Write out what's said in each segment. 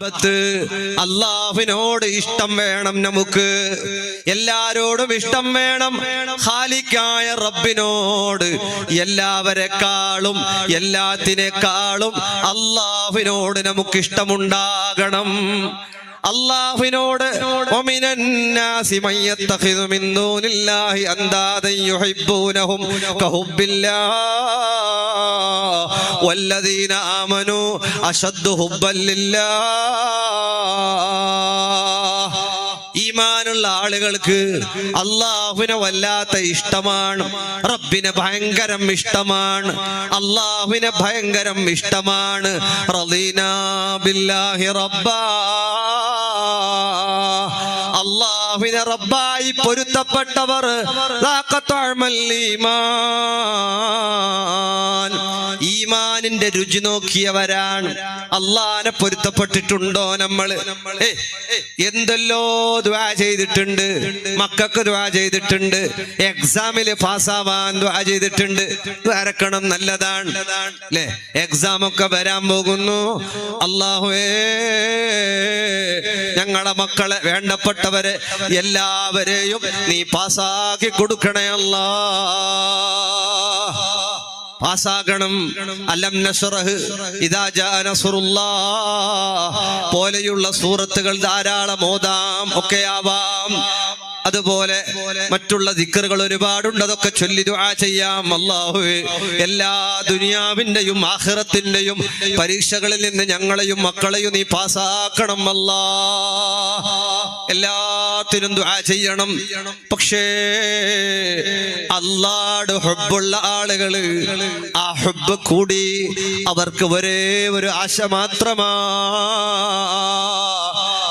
ബത്ത് അള്ളാഹുവിനോട് ഇഷ്ടം വേണം നമുക്ക്. എല്ലാരോടും ഇഷ്ടം വേണം. ഹാലിക്കായ റബ്ബിനോട് എല്ലാവരെക്കാളും എല്ലാത്തിനേക്കാളും അള്ളാഹുവിനോട് നമുക്ക് ഇഷ്ടമുണ്ടാകണം അള്ളാഹുവിനോട് ومن الناس من يتخذ من دون الله أندادا يحبونهم كحب الله والذين آمنوا أشد حبا لله ഈമാനുള്ള ആളുകൾക്ക് അള്ളാഹുവിനെ വല്ലാത്ത ഇഷ്ടമാണ് റബ്ബിനെ ഭയങ്കരം ഇഷ്ടമാണ് അള്ളാഹുവിനെ ഭയങ്കരം ഇഷ്ടമാണ് റളീനാ ബില്ലാഹി റബ്ബാ Allah അള്ളാഹുവിനെ റബ്ബായി പൊരുത്തപ്പെട്ടവർ ഈമാനിന്റെ രുചി നോക്കിയവരാണ്. അള്ളാനെ പൊരുത്തപ്പെട്ടിട്ടുണ്ടോ നമ്മൾ? എന്തെല്ലോ ദ്വാ ചെയ്തിട്ടുണ്ട്. മക്കൾക്ക് ദ്വാ ചെയ്തിട്ടുണ്ട്. എക്സാമിൽ പാസ്സാവാൻ ദ്വാ ചെയ്തിട്ടുണ്ട്. വരക്കണം നല്ലതാണ്. അല്ലേ എക്സാം ഒക്കെ വരാൻ പോകുന്നു. അള്ളാഹുവേ ഞങ്ങളെ മക്കളെ വേണ്ടപ്പെട്ടവരെ എല്ലാവരെയും നീ പാസാക്കി കൊടുക്കണേ അല്ലാ. അലം ഇദാ ജാ പോലെയുള്ള സൂറത്തുകൾ ധാരാളം ഓതാം ഒക്കെ ആവാം. അതുപോലെ മറ്റുള്ള ദിക്കറുകൾ ഒരുപാടുണ്ട്. അതൊക്കെ ചൊല്ലി ദുആ ചെയ്യാം. അല്ലാഹുവേ എല്ലാ ദുനിയാവിന്റെയും ആഖിറത്തിന്റെയും പരീക്ഷകളിൽ നിന്ന് ഞങ്ങളെയും മക്കളെയും നീ പാസാക്കണം. അല്ലാ എല്ലാത്തിനും ദുആ ചെയ്യണം. പക്ഷേ അല്ലാട് ഹുബുള്ള ആളുകൾ ആ ഹുബ് കൂടി അവർക്ക് ഒരേ ഒരു ആശ മാത്രമാ.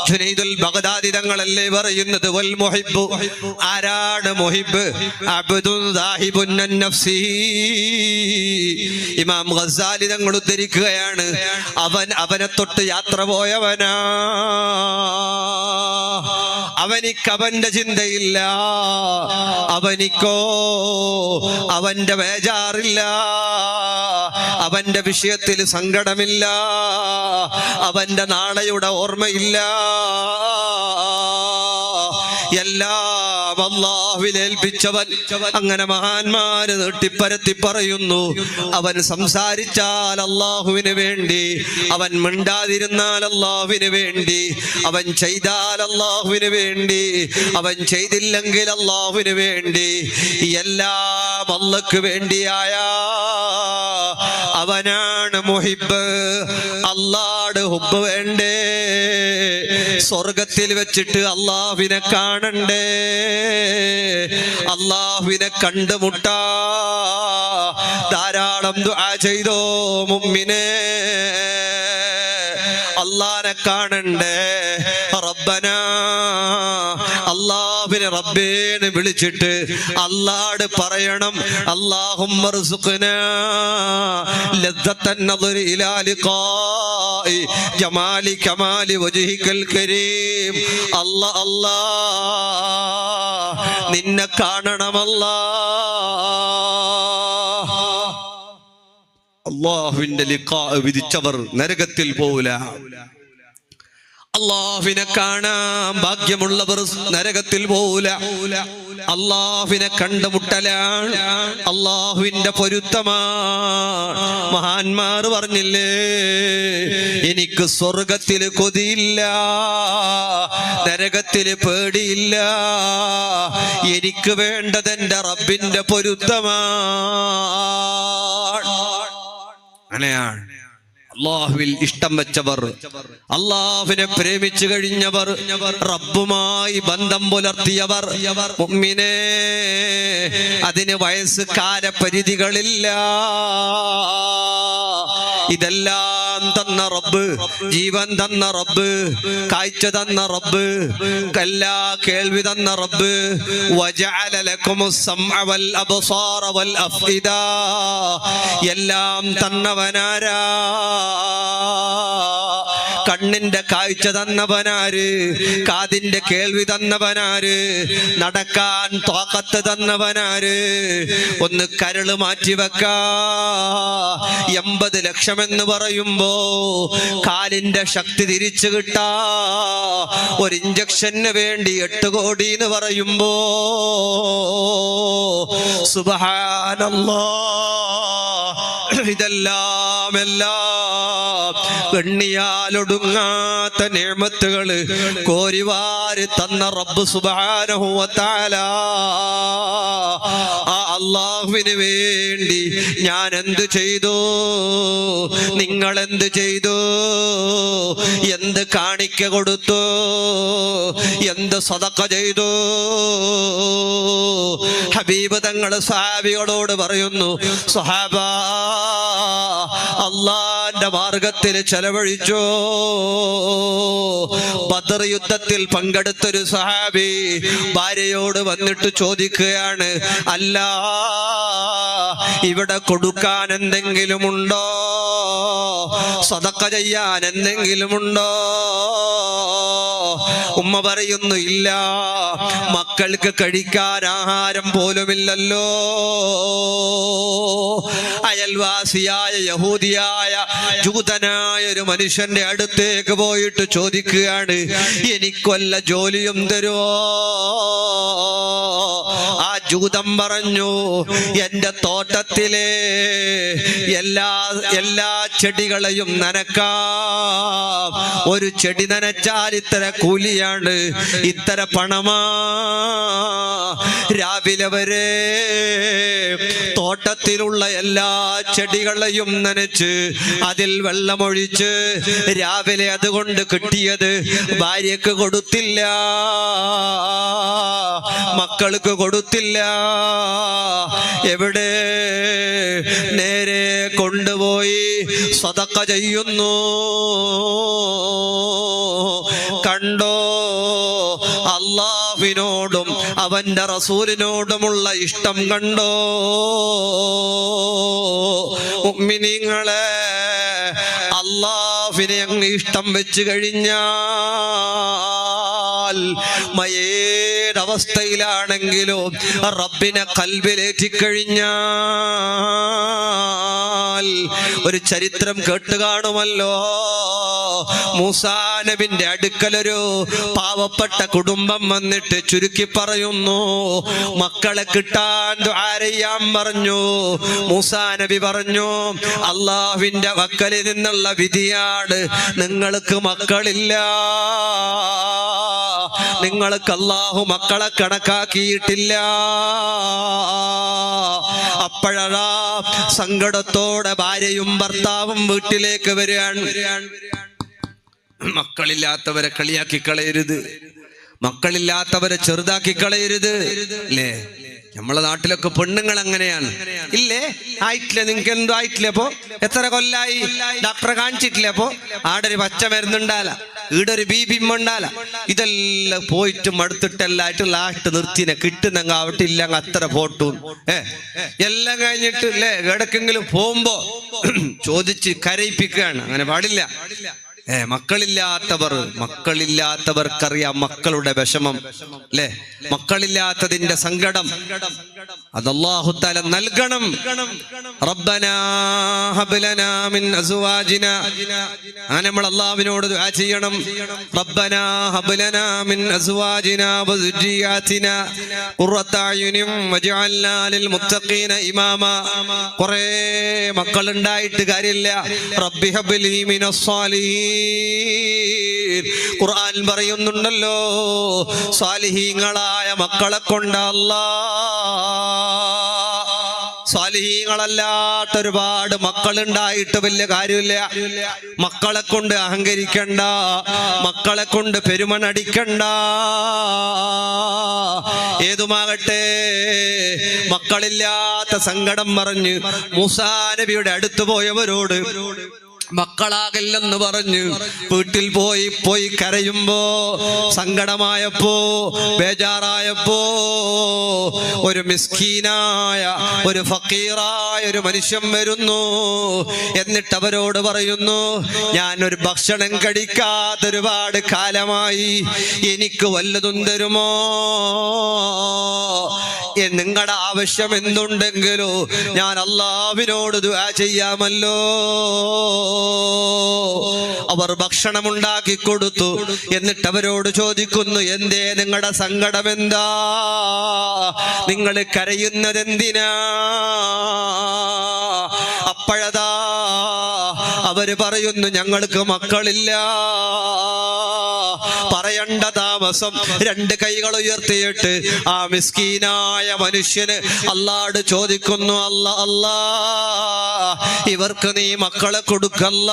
ജുനൈദുൽ ബഗ്ദാദി തങ്ങളല്ലേ പറയുന്നത്? വൽ മുഹിബ്. ആരാണ് മുഹിബ്? അബ്ദുൽ ദാഹിബുൻ നഫ്സി. ഇമാം ഗസാലി തങ്ങൾ ഉദ്ധരിക്കുകയാണ്. അവൻ അവനെ തൊട്ട് യാത്ര പോയവനാ. അവനിക്ക് അവന്റെ ചിന്തയില്ല. അവനിക്കോ അവന്റെ വേജാറില്ല അവന്റെ വിഷയത്തിൽ സങ്കടമില്ല. അവന്റെ നാളെയുടെ ഓർമ്മയില്ല. എല്ലാം അള്ളാഹുവിലേൽപ്പിച്ചവൻ അങ്ങനെ മഹാന്മാര് നീട്ടിപ്പരത്തി പറയുന്നു. അവൻ സംസാരിച്ചാൽ അള്ളാഹുവിന് വേണ്ടി അവൻ മിണ്ടാതിരുന്നാൽ അള്ളാഹുവിന് വേണ്ടി അവൻ ചെയ്താൽ അള്ളാഹുവിന് വേണ്ടി അവൻ ചെയ്തില്ലെങ്കിൽ അള്ളാഹുവിന് വേണ്ടി എല്ലാം അള്ളക്ക് വേണ്ടിയായ അവനാണ് മുഹിബ്. അള്ളാട് ഹുബ് വേണ്ടേ? സ്വർഗത്തിൽ വെച്ചിട്ട് അള്ളാഹുവിനെ കാണണ്ടേ? അള്ളാഹുവിനെ കണ്ടുമുട്ടാ. ധാരാളം ദുആ ചെയ്തോ മുമ്മിനെ? അള്ളാനെ കാണണ്ടേ? റബ്ബന. അള്ളാഹുവിനെ റബ്ബേന് വിളിച്ചിട്ട് അള്ളാട് പറയണം. അള്ളാഹും ജമാലി കമാലി വജഹിക്കൽ കരീം. അല്ല അല്ലാ നിന്നെ കാണണമല്ലാ അള്ളാഹുവിന്റെ ലിഖാ വിധിച്ചവർ നരകത്തിൽ പോവില്ല. അള്ളാഹുവിനെ കാണാൻ ഭാഗ്യമുള്ളവർ നരകത്തിൽ പോല അള്ളാഹുവിനെ കണ്ടുമുട്ടലാണ്. അള്ളാഹുവിന്റെ പൊരുത്തമാണ്. മഹാന്മാർ പറഞ്ഞില്ലേ എനിക്ക് സ്വർഗത്തിൽ കൊതിയില്ല നരകത്തിൽ പേടിയില്ല. എനിക്ക് വേണ്ടത് എന്റെ റബ്ബിന്റെ പൊരുത്തമാണ്. അങ്ങനെയാണ്. അള്ളാഹുവിൽ ഇഷ്ടം വെച്ചവർ അള്ളാഹുവിനെ പ്രേമിച്ചു കഴിഞ്ഞവർ റബ്ബുമായി ബന്ധം പുലർത്തിയവർ അതിന് വയസ്സ് കാലപരിധികളില്ല ഇതെല്ലാം തന്ന റബ്ബ് ജീവൻ തന്ന റബ്ബ് കാഴ്ച തന്ന റബ്ബ് എല്ലാ കേൾവി തന്ന റബ്ബ് എല്ലാം തന്നവനാരാ? കണ്ണിന്റെ കാഴ്ച തന്നവനാര്? കാതിന്റെ കേൾവി തന്നവനാര്? നടക്കാൻ തോക്കത്ത് തന്നവനാര്? ഒന്ന് കരൾ മാറ്റിവെക്ക എൺപത് ലക്ഷം എന്ന് പറയുമ്പോ കാലിന്റെ ശക്തി തിരിച്ചു കിട്ടാ. ഒരു ഇഞ്ചക്ഷന് വേണ്ടി എട്ട് കോടി എന്ന് പറയുമ്പോ സുബഹാനല്ലാ. ഇതെല്ലാം എല്ലാം എണ്ണിയാലൊടുങ്ങാത്ത നേമത്തുകൾ കോരിവാരി തന്ന റബ്ബ് സുബാനഹുവത്താല ആ അള്ളാഹുവിന് വേണ്ടി ഞാൻ എന്ത് ചെയ്തു? നിങ്ങൾ എന്ത് ചെയ്തു? എന്ത് കാണിക്ക കൊടുത്തു? എന്ത് സതക്ക ചെയ്തു? ഹബീബ് തങ്ങൾ സഹാബികളോട് പറയുന്നു സഹാബ അള്ളാന്റെ മാർഗത്തിൽ ചെലവഴിച്ചോ. ബദർ യുദ്ധത്തിൽ പങ്കെടുത്തൊരു സഹാബി ഭാര്യയോട് വന്നിട്ട് ചോദിക്കുകയാണ് അല്ല ഇവിടെ കൊടുക്കാൻ എന്തെങ്കിലും ഉണ്ടോ? സതക്ക ചെയ്യാൻ എന്തെങ്കിലും ഉണ്ടോ? ഉമ്മ പറയുന്നു ഇല്ല മക്കൾക്ക് കഴിക്കാൻ ആഹാരം പോലുമില്ലല്ലോ. അയൽവാസിയായ യഹൂദിയായ ജൂതനായ ഒരു മനുഷ്യന്റെ അടുത്തേക്ക് പോയിട്ട് ചോദിക്കുകയാണ് എനിക്കൊല്ല ജോലിയും തരുമോ? ജൂതം പറഞ്ഞു. എന്റെ തോട്ടത്തിലെ എല്ലാ എല്ലാ ചെടികളെയും നനക്കാം. ഒരു ചെടി നനച്ചാൽ ഇത്ര കൂലിയാണ് ഇത്ര പണമാ. രാവിലെ വരെ തോട്ടത്തിലുള്ള എല്ലാ ചെടികളെയും നനച്ച് അതിൽ വെള്ളമൊഴിച്ച് രാവിലെ അതുകൊണ്ട് കിട്ടിയത് ഭാര്യക്ക് കൊടുത്തില്ല. മക്കൾക്ക് കൊടുത്തില്ല. എവിടെ നേരെ കൊണ്ടുപോയി സതക്ക ചെയ്യുന്നു? കണ്ടോ? അള്ളാഹുവിനോടും അവന്റെ റസൂലിനോടുമുള്ള ഇഷ്ടം കണ്ടോ? ഉമ്മിനിങ്ങളെ അള്ളാഹുവിനെ അങ്ങ് ഇഷ്ടം വെച്ച് കഴിഞ്ഞാൽ മയേതവസ്ഥയിലാണെങ്കിലും റബ്ബിനെ കൽവിലേറ്റിക്കഴിഞ്ഞാൽ ഒരു ചരിത്രം കേട്ട് കാണുമല്ലോ. മൂസാനബിന്റെ അടുക്കലൊരു പാവപ്പെട്ട കുടുംബം വന്നിട്ട് ചുരുക്കി പറയുന്നു മക്കളെ കിട്ടാൻ ആരെയ്യാൻ പറഞ്ഞു. മൂസാനബി പറഞ്ഞു അള്ളാഹുവിന്റെ വക്കലിൽ നിന്നുള്ള വിധിയാണ്. നിങ്ങൾക്ക് മക്കളില്ല. നിങ്ങൾക്ക് അള്ളാഹു മക്കളെ കണക്കാക്കിയിട്ടില്ല. അപ്പോഴാ സങ്കടത്തോടെ ഭാര്യയും ഭർത്താവും വീട്ടിലേക്ക് വരികയാണ്. മക്കളില്ലാത്തവരെ കളിയാക്കി കളയരുത്. മക്കളില്ലാത്തവരെ ചെറുതാക്കി കളയരുത്. അല്ലേ നമ്മളെ നാട്ടിലൊക്കെ പെണ്ണുങ്ങൾ അങ്ങനെയാണ് ഇല്ലേ? ആയിട്ടില്ല? നിങ്ങൾക്ക് എന്തോ ആയിട്ടില്ല അപ്പോ? എത്ര കൊല്ലായി? ഡോക്ടറെ കാണിച്ചിട്ടില്ല അപ്പോ? ആടെ ഒരു പച്ച മരുന്നുണ്ടാല. ഈടെ ഒരു ബി ബിം ഉണ്ടാല. ഇതെല്ലാം പോയിട്ട് മടുത്തിട്ടെല്ലായിട്ട് ലാസ്റ്റ് നിർത്തിനെ കിട്ടുന്നെങ്കിൽ ആവട്ടെ ഇല്ലെങ്കിൽ അത്ര ഫോട്ടോ ഏ? എല്ലാം കഴിഞ്ഞിട്ട് അല്ലേ എവിടക്കെങ്കിലും പോകുമ്പോ ചോദിച്ച് കരയിപ്പിക്കുകയാണ്. അങ്ങനെ പാടില്ല. ഏ മക്കളില്ലാത്തവർ മക്കളില്ലാത്തവർക്കറിയാം മക്കളുടെ വിഷമം അല്ലെ? മക്കളില്ലാത്തതിന്റെ സങ്കടം. അതല്ലാഹുത്താല നൽകണം. അങ്ങനെ നമ്മൾ അള്ളാഹുവിനോട് ദുആ ചെയ്യണം. മക്കളുണ്ടായിട്ട് കുറേ മക്കൾ ഉണ്ടായിട്ട് കാര്യമില്ല. റബ്ബി ഹബ്ലി ഖുർആൻ പറയുന്നുണ്ടല്ലോ സ്വാലിഹീങ്ങളായ മക്കളെ കൊണ്ടല്ല സ്വാലിഹീങ്ങളല്ലാത്ത ഒരുപാട് മക്കളുണ്ടായിട്ട് വലിയ കാര്യമില്ല. മക്കളെ കൊണ്ട് അഹങ്കരിക്കണ്ട മക്കളെ കൊണ്ട് പെരുമണടിക്കണ്ട ഏതുമാകട്ടെ മക്കളില്ലാത്ത സങ്കടം പറഞ്ഞ് മൂസാ നബിയുടെ അടുത്ത് പോയവരോട് മക്കളാകില്ലെന്ന് പറഞ്ഞ്. വീട്ടിൽ പോയി പോയി കരയുമ്പോ സങ്കടമായപ്പോ ബേജാറായപ്പോ ഒരു മിസ്കീനായ ഒരു ഫക്കീറായ ഒരു മനുഷ്യൻ വരുന്നു. എന്നിട്ട് അവരോട് പറയുന്നു ഞാൻ ഒരു ഭക്ഷണം കഴിക്കാത്ത ഒരുപാട് കാലമായി. എനിക്ക് വല്ലതും തരുമോ? നിങ്ങളുടെ ആവശ്യം എന്തുണ്ടെങ്കിലോ ഞാൻ അള്ളാവിനോട് ദുആ ചെയ്യാമല്ലോ. അവർ ഭക്ഷണം ഉണ്ടാക്കി കൊടുത്തു. എന്നിട്ട് അവരോട് ചോദിക്കുന്നു എന്തേ നിങ്ങളുടെ സങ്കടം എന്താ? നിങ്ങൾ കരയുന്നത് എന്തിനാ? അപ്പോഴതാ അവർ പറയുന്നു ഞങ്ങൾക്ക് മക്കളില്ല. പറയണ്ട താമസം. രണ്ട് കൈകൾ ഉയർത്തിയിട്ട് ആ മിസ്കീനായ മനുഷ്യന് അല്ലാട് ചോദിക്കുന്നു അല്ല അല്ലാ ഇവർക്ക് നീ മക്കളെ കൊടുക്കല്ല?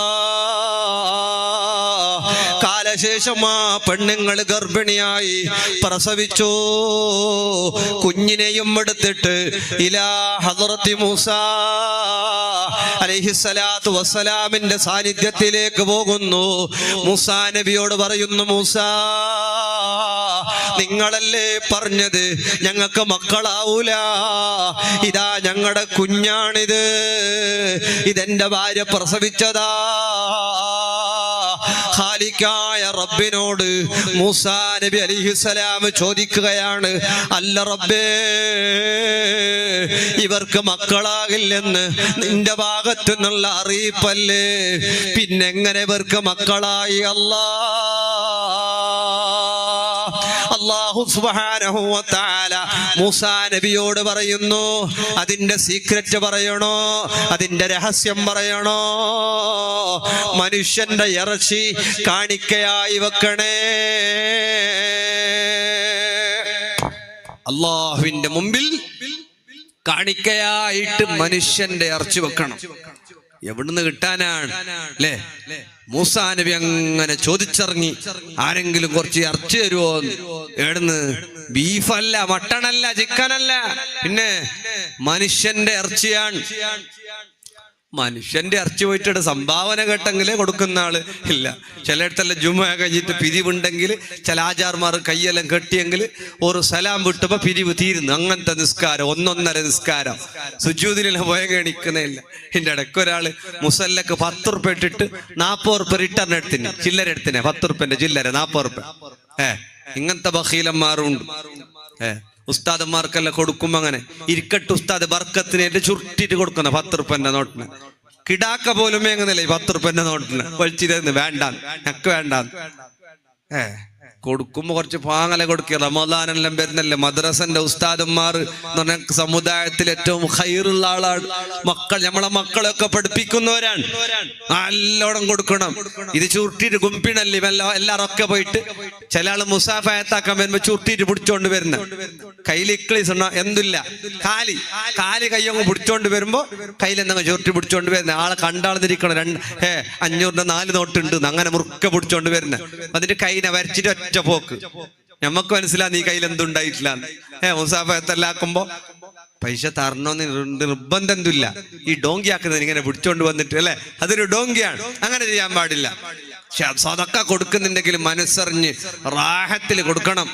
കാലശേഷം ആ പെണ്ണുങ്ങൾ ഗർഭിണിയായി പ്രസവിച്ചു. കുഞ്ഞിനെയും എടുത്തിട്ട് ഇലാ ഹദറത്തി മൂസ അലൈഹിസ്സലാത്തു വസ്സലാമിന്റെ സാന്നിധ്യത്തിലേക്ക് പോകുന്നു. മൂസാ നബിയോട് പറയുന്നു മൂസ നിങ്ങളല്ലേ പറഞ്ഞത് ഞങ്ങൾക്ക് മക്കളാവൂല. ഇതാ ഞങ്ങളുടെ കുഞ്ഞാണിത്. ഇതെന്റെ ഭാര്യ പ്രസവിച്ചതാ. ഖാലിക്കായ റബ്ബിനോട് മൂസാ നബി അലിഹിസലാം ചോദിക്കുകയാണ് അല്ല റബ്ബേ ഇവർക്ക് മക്കളാകില്ലെന്ന് നിന്റെ ഭാഗത്തു നിന്നുള്ള അറിയിപ്പല്ലേ? പിന്നെങ്ങനെ ഇവർക്ക് മക്കളായി? അല്ലാ. അള്ളാഹു മൂസാ നബിയോട് പറയുന്നു അതിന്റെ സീക്രറ്റ് പറയണോ? അതിന്റെ രഹസ്യം പറയണോ? മനുഷ്യന്റെ ഇറച്ചി കാണിക്കയായി വെക്കണേ. അള്ളാഹുവിന്റെ മുമ്പിൽ കാണിക്കയായിട്ട് മനുഷ്യന്റെ ഇറച്ചി വെക്കണം. എവിടുന്ന് കിട്ടാനാണ്? അല്ലേ മൂസാ നബി അങ്ങനെ ചോദിച്ചിറങ്ങി ആരെങ്കിലും കുറച്ച് ഇറച്ചി തരുമോ എവിടുന്ന്? ബീഫല്ല മട്ടണല്ല ചിക്കനല്ല. പിന്നെ മനുഷ്യന്റെ ഇറച്ചിയാണ്. മനുഷ്യന്റെ അർച്ച സംഭാവന കേട്ടെങ്കിലേ കൊടുക്കുന്ന ആൾ ഇല്ല. ചിലയിടത്തെല്ലാം ജുമ കഴിഞ്ഞിട്ട് പിരിവുണ്ടെങ്കിൽ ചില ആചാർമാർ കയ്യെല്ലാം കെട്ടിയെങ്കിൽ ഒരു സലാം വിട്ടപ്പോ പിരിവ് തീരുന്നു. അങ്ങനത്തെ നിസ്കാരം ഒന്നൊന്നര നിസ്കാരം. സുജൂതിനെല്ലാം പോയ കാണിക്കുന്നില്ല എന്റെ ഇടയ്ക്ക് ഒരാൾ മുസല്ലക്ക് പത്ത് ഉറുപ്പ ഇട്ടിട്ട് നാപ്പത് ഉറുപ്പ റിട്ടേൺ എടുത്തിന്. ചില്ലര എടുത്തിനെ. പത്ത് ഉറുപ്പന്റെ ചില്ലര നാപ്പത് ഉറുപ്പ ഏ ഇങ്ങനത്തെ ബഹീലന്മാരുണ്ട് ഏ ഉസ്താദന്മാർക്കെല്ലാം കൊടുക്കും അങ്ങനെ. ഇരിക്കട്ട് ഉസ്താദ് ബർക്കത്തിന് എന്റെ ചുരുട്ടിട്ട് കൊടുക്കുന്ന പത്ത് റുപ്പന്റെ നോട്ടിന്. കിടാക്ക പോലും എങ്ങനെയല്ലേ പത്ത് റുപ്പന്റെ നോട്ടിന്. വലിച്ചിരുന്ന് വേണ്ട ഞക്ക് വേണ്ട ഏ കൊടുക്കുമ്പോ കുറച്ച് പാങ്ങല കൊടുക്കുക. റമദാനെല്ലാം വരുന്നല്ലേ മദ്രസന്റെ ഉസ്താദന്മാർ സമുദായത്തിൽ ഏറ്റവും ഹൈറുള്ള ആളാണ്. മക്കൾ നമ്മളെ മക്കളെയൊക്കെ പഠിപ്പിക്കുന്നവരാണ്. നല്ലോണം കൊടുക്കണം. ഇത് ചുരുട്ടിട്ട് കുമ്പിണല്ലേ എല്ലാ എല്ലാരൊക്കെ പോയിട്ട് ചില ആൾ മുസാഫയത്താക്കാൻ വരുമ്പോ ചുട്ടിട്ട് പിടിച്ചോണ്ട് വരുന്ന. കയ്യിൽ ഇക്ലീസ് ഉണ്ടോ എന്തില്ല? കാലി. കാലി കയ്യങ്ങ് പിടിച്ചോണ്ട് വരുമ്പോ കയ്യിൽ എന്തെങ്കിലും ചുരുട്ടി പിടിച്ചോണ്ട് വരുന്ന. ആളെ കണ്ടാളന്നിരിക്കണം രണ്ട് ഏ അഞ്ഞൂറിന്റെ നാല് നോട്ടുണ്ട് അങ്ങനെ മുറുക്ക പിടിച്ചോണ്ട് വരുന്ന. അതിന്റെ കൈനെ വരച്ചിട്ട് ഒറ്റ പോക്ക്. ഞമ്മക്ക് മനസ്സിലാ നീ കയ്യിൽ എന്തുണ്ടായിട്ടില്ല ഏ മുസാഫയത്തല്ലാക്കുമ്പോ പൈസ തരണോന്ന് നിർബന്ധം എന്തില്ല? ഈ ഡോങ്കി ആക്കുന്നത് ഇങ്ങനെ പിടിച്ചോണ്ട് വന്നിട്ട് അല്ലെ? അതൊരു ഡോങ്കിയാണ്. അങ്ങനെ ചെയ്യാൻ പാടില്ല. സതക്ക കൊടുക്കുന്നുണ്ടെങ്കിൽ മനസ്സറിഞ്ഞ് റാഹത്തിൽ കൊടുക്കണം.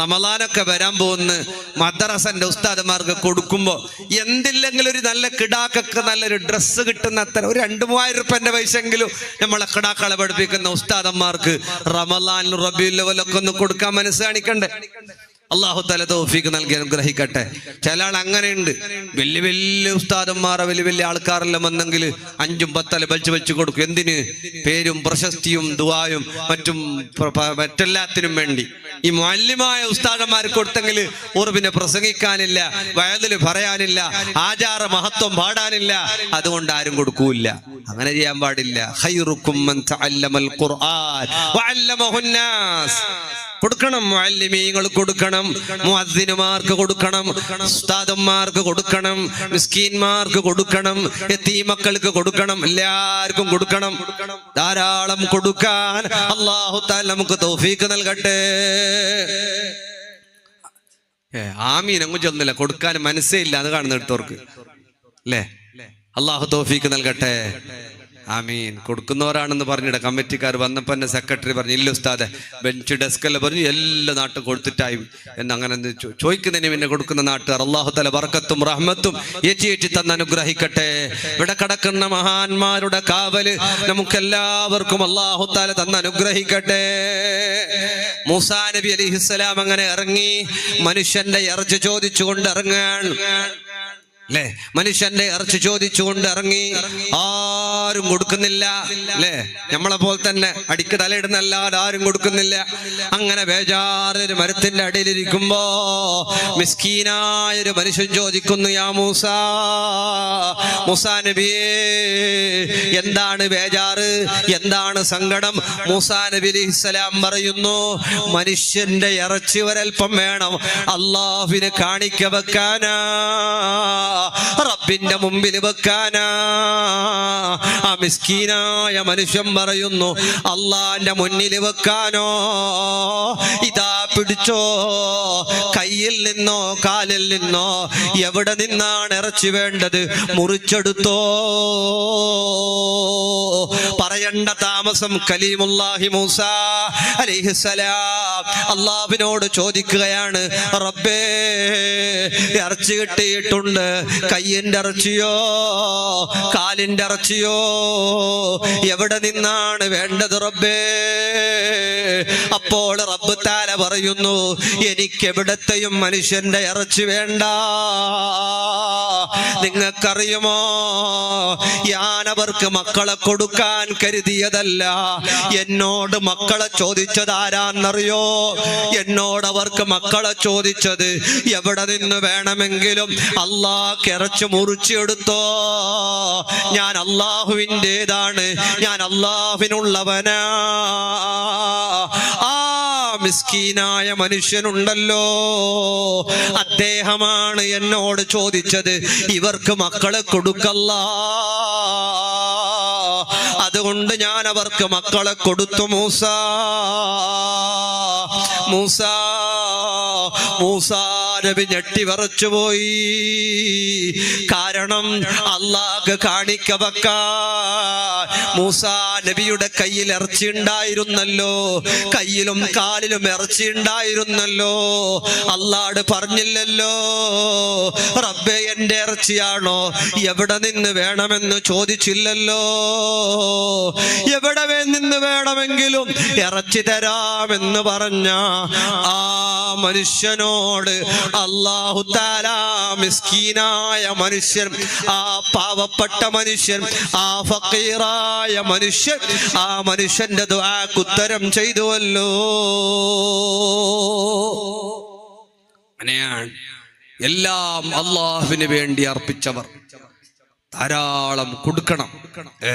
റമലാനൊക്കെ വരാൻ പോകുന്ന മദ്രസന്റെ ഉസ്താദന്മാർക്ക് കൊടുക്കുമ്പോൾ എന്തില്ലെങ്കിലും ഒരു നല്ല കിടാക്കൊക്കെ നല്ലൊരു ഡ്രസ്സ് കിട്ടുന്ന അത്ര ഒരു രണ്ട് മൂവായിരം റുപ്യന്റെ പൈസെങ്കിലും നമ്മളെ കിടാക്കളെ പഠിപ്പിക്കുന്ന ഉസ്താദന്മാർക്ക് റമലാൻ റബിയുല്ലവലൊക്കെ ഒന്ന് കൊടുക്കാൻ മനസ്സ് കാണിക്കണ്ടേ? അള്ളാഹു തല തോഫിക്ക് നൽകി അനുഗ്രഹിക്കട്ടെ. ചില ആൾ അങ്ങനെയുണ്ട്. വലിയ വലിയ ഉസ്താദന്മാരെ വലിയ വലിയ ആൾക്കാരെല്ലാം വന്നെങ്കിൽ അഞ്ചും പത്തല വലിച്ചു വെച്ച് കൊടുക്കും. എന്തിന്? പേരും പ്രശസ്തിയും ദുവായും മറ്റും മറ്റെല്ലാത്തിനും വേണ്ടി. ഈ മാലിന്യമായ ഉസ്താദന്മാർ കൊടുത്തെങ്കിൽ ഓർ പിന്നെ പ്രസംഗിക്കാനില്ല വയതിൽ പറയാനില്ല ആചാര മഹത്വം പാടാനില്ല. അതുകൊണ്ട് ആരും കൊടുക്കൂല അങ്ങനെ ചെയ്യാൻ പാടില്ല. ഖൈറുക്കും കൊടുക്കണം വഅല്ലമഹുന്നാസ് കൊടുക്കണം. കൊടുക്കണം. കൊടുക്കണം. ഉസ്താദന്മാർക്ക് കൊടുക്കണം. മിസ്കീൻമാർക്ക് കൊടുക്കണം. യതീമക്കൾക്ക് കൊടുക്കണം. എല്ലാവർക്കും കൊടുക്കണം. ധാരാളം കൊടുക്കാൻ അല്ലാഹു തആല നമുക്ക് തൗഫീക്ക് നൽകട്ടെ. ആമീൻ. അങ്ങ് ചെന്നില്ല. കൊടുക്കാൻ മനസ്സേ ഇല്ല. അത് കാണുന്ന എടുത്തവർക്ക് അല്ലേ അള്ളാഹു തോഫീക്ക് നൽകട്ടെ. ആമീൻ. കൊടുക്കുന്നവരാണെന്ന് പറഞ്ഞിട്ട് കമ്മിറ്റിക്കാർ വന്നപ്പോൾ എന്നെ സെക്രട്ടറി പറഞ്ഞു ഇല്ല ഉസ്താദെ ബെഞ്ച് ഡെസ്കെല്ലാം പറഞ്ഞു എല്ലാ നാട്ടും കൊടുത്തിട്ടായി. എന്ന് അങ്ങനെ ചോദിക്കുന്നതിന് പിന്നെ കൊടുക്കുന്ന നാട്ടുകാർ അള്ളാഹു തല ബർക്കത്തും റഹ്മത്തും ഏച്ചി ഏച്ചി തന്ന് അനുഗ്രഹിക്കട്ടെ. ഇവിടെ കിടക്കുന്ന മഹാന്മാരുടെ കാവൽ നമുക്കെല്ലാവർക്കും അള്ളാഹു തല തന്ന് അനുഗ്രഹിക്കട്ടെ. മൂസാ നബി അലിഹിസ്സലാം അങ്ങനെ ഇറങ്ങി മനുഷ്യന്റെ ഇറച്ചി ചോദിച്ചുകൊണ്ട് ഇറങ്ങാൻ അല്ലേ മനുഷ്യന്റെ ഇറച്ചി ചോദിച്ചുകൊണ്ട് ഇറങ്ങി. ആരും കൊടുക്കുന്നില്ല. അല്ലേ നമ്മളെ പോലെ തന്നെ അടിക്ക് തലയിടുന്നല്ലാതെ ആരും കൊടുക്കുന്നില്ല. അങ്ങനെ ബേജാറൊരു മരത്തിന്റെ അടിയിലിരിക്കുമ്പോ മിസ്കീനായ ഒരു മനുഷ്യൻ ചോദിക്കുന്നു യാ മൂസ മൂസാ നബിയേ എന്താണ് ബേജാറ്? എന്താണ് സങ്കടം? മൂസാ നബി അലിഹിസ്സലാം പറയുന്നു മനുഷ്യന്റെ ഇറച്ചി ഒരൽപ്പം വേണം. അള്ളാഹുവിന് കാണിക്ക വെക്കാനാ. റബ്ബിന്റെ മുമ്പിൽ വെക്കാനാ. ആ മിസ്കീനായ മനുഷ്യൻ പറയുന്നു അള്ളാന്റെ മുന്നിൽ വെക്കാനോ? ഇതാ പിടിച്ചോ? കയ്യിൽ നിന്നോ കാലിൽ നിന്നോ? എവിടെ നിന്നാണ് ഇറച്ചി വേണ്ടത്? മുറിച്ചെടുത്തോ. പറയണ്ട താമസം കലീമുല്ലാഹി മൂസ അലിഹിസലാം അള്ളാഹുവിനോട് ചോദിക്കുകയാണ് റബ്ബേ ഇറച്ചി കിട്ടിയിട്ടുണ്ട്. കയ്യിന്റെ ഇറച്ചിയോ കാലിന്റെ ഇറച്ചിയോ? എവിടെ നിന്നാണ് വേണ്ടത് റബ്ബേ? അപ്പോൾ റബ്ബ് താല പറയുന്നു എനിക്ക് എവിടത്തെയും മനുഷ്യന്റെ ഇറച്ചി വേണ്ട. നിങ്ങൾക്കറിയുമോ? ഞാൻ അവർക്ക് മക്കളെ കൊടുക്കാൻ കരുതിയതല്ല. എന്നോട് മക്കളെ ചോദിച്ചത് ആരാന്നറിയോ? എന്നോട് അവർക്ക് മക്കളെ ചോദിച്ചത് എവിടെ നിന്ന് വേണമെങ്കിലും അള്ളാഹ് ഇറച്ചി മുറിച്ചെടുത്തോ. ഞാൻ അള്ളാഹുവിന്റെതാണ്. ഞാൻ അള്ളാഹുവിനുള്ളവനാ. ആ മിസ്കീനായ മനുഷ്യനുണ്ടല്ലോ. അദ്ദേഹമാണ് എന്നോട് ചോദിച്ചത് ഇവർക്ക് മക്കളെ കൊടുക്കല്ല. അതുകൊണ്ട് ഞാൻ അവർക്ക് മക്കളെ കൊടുത്തു മൂസ. മൂസ മൂസ ഞെട്ടി പോയി. കാരണം അള്ളാഹ് കാണിക്ക മൂസ നബിയുടെ കയ്യിൽ ഇറച്ചി ഉണ്ടായിരുന്നല്ലോ. കയ്യിലും കാലിലും ഇറച്ചി ഉണ്ടായിരുന്നല്ലോ. അള്ളാട് പറഞ്ഞില്ലല്ലോ. റബ്ബെ എന്റെ ഇറച്ചിയാണോ? എവിടെ നിന്ന് വേണമെന്ന് ചോദിച്ചില്ലല്ലോ. എവിടെ നിന്ന് വേണമെങ്കിലും ഇറച്ചി തരാമെന്ന് പറഞ്ഞ ആ മനുഷ്യനോട് അള്ളാഹു താല മിസ്കീനായ മനുഷ്യൻ ആ പാവപ്പെട്ട മനുഷ്യൻ ആ ഫക്കീറായ മനുഷ്യൻ ആ മനുഷ്യന്റെ ദ്വാക്കുത്തരം ചെയ്തുവല്ലോ. അങ്ങനെയാണ് എല്ലാം അള്ളാഹുവിന് വേണ്ടി അർപ്പിച്ചവർ. ധാരാളം കൊടുക്കണം. ഏ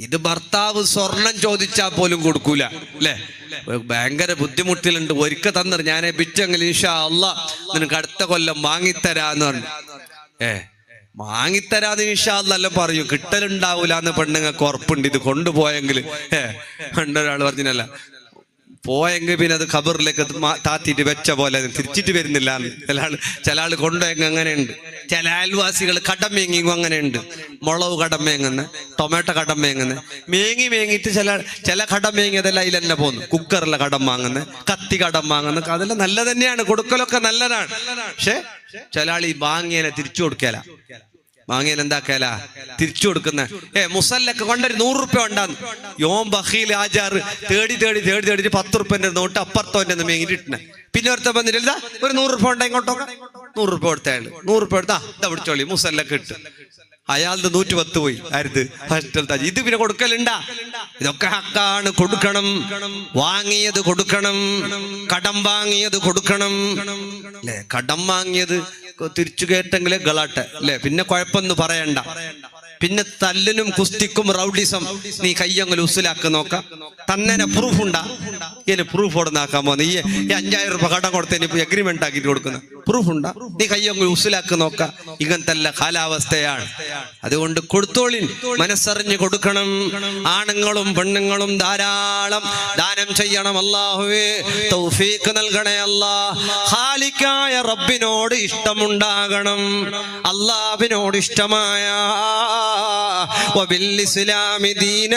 ഇത് ഭർത്താവ് സ്വർണം ചോദിച്ചാൽ പോലും കൊടുക്കൂല അല്ലേ? ഭയങ്കര ബുദ്ധിമുട്ടിലുണ്ട്. ഒരുക്ക തന്നിട്ട് ഞാൻ പിറ്റെങ്കിൽ ഇൻഷാ അല്ല നിനക്ക് അടുത്ത കൊല്ലം വാങ്ങിത്തരാന്ന് പറഞ്ഞു. ഏ വാങ്ങിത്തരാന്ന് ഇൻഷാ അല്ല പറയൂ. കിട്ടലുണ്ടാവൂല എന്ന് പെണ്ണുങ്ങൾക്ക് ഉറപ്പുണ്ട്. ഇത് കൊണ്ടുപോയെങ്കിൽ ഏ പണ്ടൊരാൾ പറഞ്ഞല്ല പോയെങ്കിൽ പിന്നെ അത് ഖബറിലേക്ക് താത്തിട്ട് വെച്ച പോലെ തിരിച്ചിട്ട് വരുന്നില്ല. ചില ആൾ ചില ആൾ കൊണ്ടുപോയെങ്കിൽ അങ്ങനെയുണ്ട്. ചില അയൽവാസികൾ കടം മേങ്ങിങ്ങും അങ്ങനെയുണ്ട്. മുളക് കടം മേങ്ങുന്ന ടൊമാറ്റോ കടം മേങ്ങുന്ന മേങ്ങി മേങ്ങിയിട്ട് ചില ചില കടം മേങ്ങിയതെല്ലാം അതിൽ തന്നെ പോകുന്നു. കുക്കറിലെ കടം വാങ്ങുന്ന കത്തി കടം വാങ്ങുന്ന അതെല്ലാം നല്ല തന്നെയാണ്. കൊടുക്കലൊക്കെ നല്ലതാണ്. പക്ഷെ ചില ആൾ ഈ വാങ്ങിയനെ തിരിച്ചു കൊടുക്കല. വാങ്ങിയാൽ എന്താക്കല തിരിച്ചു കൊടുക്കുന്ന. ഏ മുസല്ലക്ക് കൊണ്ടൊരു നൂറ് റുപ്യ ഉണ്ടാന്ന്. യോം ബഹീൽ ആചാർ തേടി തേടി തേടി തേടി പത്ത് റുപ്യന്റെ നോട്ട് അപ്പുറത്തോന്റെ മേങ്ങിട്ടിട്ടുന്നെ പിന്നെ ഒരുത്ത വന്നിട്ടില്ല ഒരു നൂറ് റുപ്യ ഉണ്ട ഇങ്ങോട്ടോ നൂറ് റുപ്യ കൊടുത്ത അയാൾ നൂറ് റുപ്യ കൊടുത്താ ഇതാ പിടിച്ചോളി മുസല്ലക്ക് ഇട്ട്. അയാളുടെ നൂറ്റി പത്ത് പോയി. ആരുത്? ഹോസ്റ്റൽ താജ്. ഇത് പിന്നെ കൊടുക്കലുണ്ടാ? ഇതൊക്കെ ഹക്കാണ് കൊടുക്കണം. വാങ്ങിയത് കൊടുക്കണം. കടം വാങ്ങിയത് കൊടുക്കണം. അല്ലെ? കടം വാങ്ങിയത് തിരിച്ചു കയറ്റെങ്കിലേ ഗളാട്ടെ അല്ലേ? പിന്നെ കുഴപ്പമൊന്നും പറയണ്ട. പിന്നെ തല്ലിനും കുസ്തിക്കും റൗഡിസം നീ കയ്യങ്ങൾ ഉസിലാക്കി നോക്ക. തന്നെ പ്രൂഫ് ഉണ്ടാ. ഇനി പ്രൂഫ് കൊടുന്നാക്കാൻ പോകുന്നത് ഈ അഞ്ചായിരം രൂപ കടം കൊടുത്തതിന് ഇപ്പൊ എഗ്രിമെന്റ് ആക്കിയിട്ട് കൊടുക്കുന്ന. പ്രൂഫ് ഉണ്ടാ. നീ കയ്യങ്ങൾ ഉസിലാക്കി നോക്ക. ഇങ്ങനത്തെ കാലാവസ്ഥയാണ്. അതുകൊണ്ട് കൊടുത്തോളിൻ. മനസ്സറിഞ്ഞ് കൊടുക്കണം. ആണുങ്ങളും പെണ്ണുങ്ങളും ധാരാളം ദാനം ചെയ്യണം അല്ലാഹുവേ. തൗഫീഖ് നൽകണേ അല്ലാ. ഖാലിക്കായ റബ്ബിനോട് ഇഷ്ടമുണ്ടാകണം. അള്ളാഹുവിനോട് ഇഷ്ടമായ വബിൽ ദീന.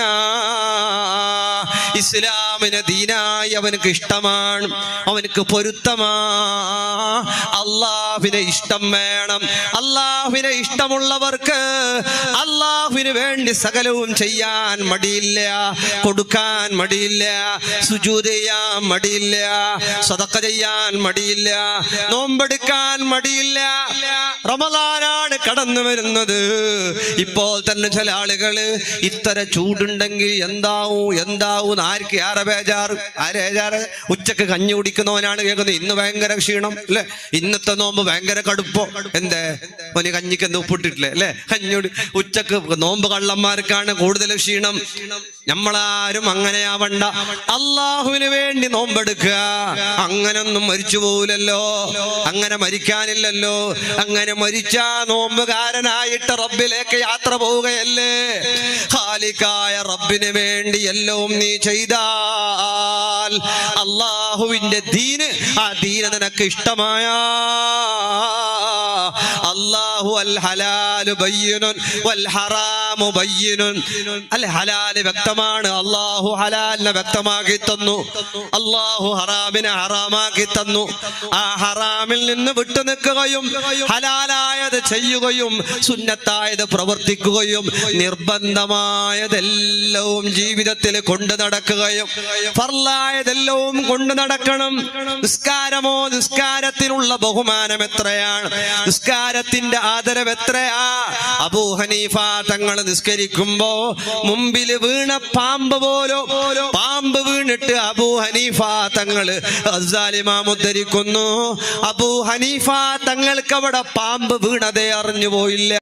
ഇസ്ലാമിന് ദീനായി അവനക്ക് ഇഷ്ടമാണ്. അവനക്ക് പൊരുത്തമാ. അള്ളാഹുവിനെ ഇഷ്ടം വേണം. അള്ളാഹുവിനെ ഇഷ്ടമുള്ളവർക്ക് അള്ളാഹുവിന് വേണ്ടി സകലവും ചെയ്യാൻ മടിയില്ല. കൊടുക്കാൻ മടിയില്ല. സുജൂത് ചെയ്യാൻ മടിയില്ല. സതക്ക ചെയ്യാൻ മടിയില്ല. നോമ്പെടുക്കാൻ മടിയില്ല. റമദാനാണ് കടന്നു വരുന്നത്. ഇപ്പോൾ തന്നെ ചില ആളുകൾ ഇത്ര ചൂടുണ്ടെങ്കിൽ എന്താവും? എന്താവും ആർക്ക് ആരെ ബേജാറ്. ആരെ ബേജാറ്? ഉച്ചയ്ക്ക് കഞ്ഞി കുടിക്കുന്നവനാണ് കേൾക്കുന്നത്. ഇന്ന് ഭയങ്കര ക്ഷീണം അല്ലെ? ഇന്നത്തെ നോമ്പ് ഭയങ്കര കടുപ്പോ. എന്തേ? ഓന് കഞ്ഞിക്ക് എന്ത് ഉപ്പിട്ടിട്ടില്ലേ അല്ലെ? കഞ്ഞി ഉച്ചയ്ക്ക് നോമ്പ് കള്ളന്മാർക്കാണ് കൂടുതൽ ക്ഷീണം. നമ്മളാരും അങ്ങനെയാവണ്ട. അള്ളാഹുവിന് വേണ്ടി നോമ്പെടുക്കുക. അങ്ങനൊന്നും മരിച്ചു പോവില്ലല്ലോ. അങ്ങനെ മരിക്കാനില്ലല്ലോ. അങ്ങനെ മരിച്ച നോമ്പുകാരനായിട്ട് റബ്ബിലേക്ക് യാത്ര പോവുകയല്ലേ? ഹാലിക്കായ റബ്ബിന് വേണ്ടി എല്ലാം നീ ചെയ്താൽ അള്ളാഹുവിന്റെ ദീന് ആ ദീന നിനക്ക് ഇഷ്ടമായ അള്ളാഹു അൽ ഹലാലു ബയ്യനുൻ വൽ ഹറാമു ബയ്യനുൻ. അൽ ഹലാൽ വ്യക്തമാണ്. അള്ളാഹു ഹലാലിനെ വ്യക്തമാക്കി തന്നു. അള്ളാഹു ഹറാമിനെ ഹറാമാക്കി തന്നു. ആ ഹറാമിൽ നിന്ന് വിട്ടു നിൽക്കുകയും ഹലാലായത് ചെയ്യുകയും സുന്നത്തായത് പ്രവർത്തിക്കുകയും നിർബന്ധമായതെല്ലാം ജീവിതത്തിൽ കൊണ്ടു നടക്കുകയും ഫർലായതെല്ലാം കൊണ്ടു നടക്കണം. നിസ്കാരമോ നിസ്കാരത്തിനുള്ള ബഹുമാനം എത്രയാണ്? നിസ്കാരത്തിന്റെ ആദരവ് എത്രയാ അബൂഹനീഫ തങ്ങൾ നിസ്കരിക്കുമ്പോ മുമ്പിൽ വീണ പാമ്പ് പോലോ പാമ്പ് വീണിട്ട് അബൂ ഹനീഫ തങ്ങൾ ഉദ്ധരിക്കുന്നു അബൂ ഹനീഫ തങ്ങൾക്ക് അവിടെ പാമ്പ് വീണതേ അറിഞ്ഞു പോയില്ല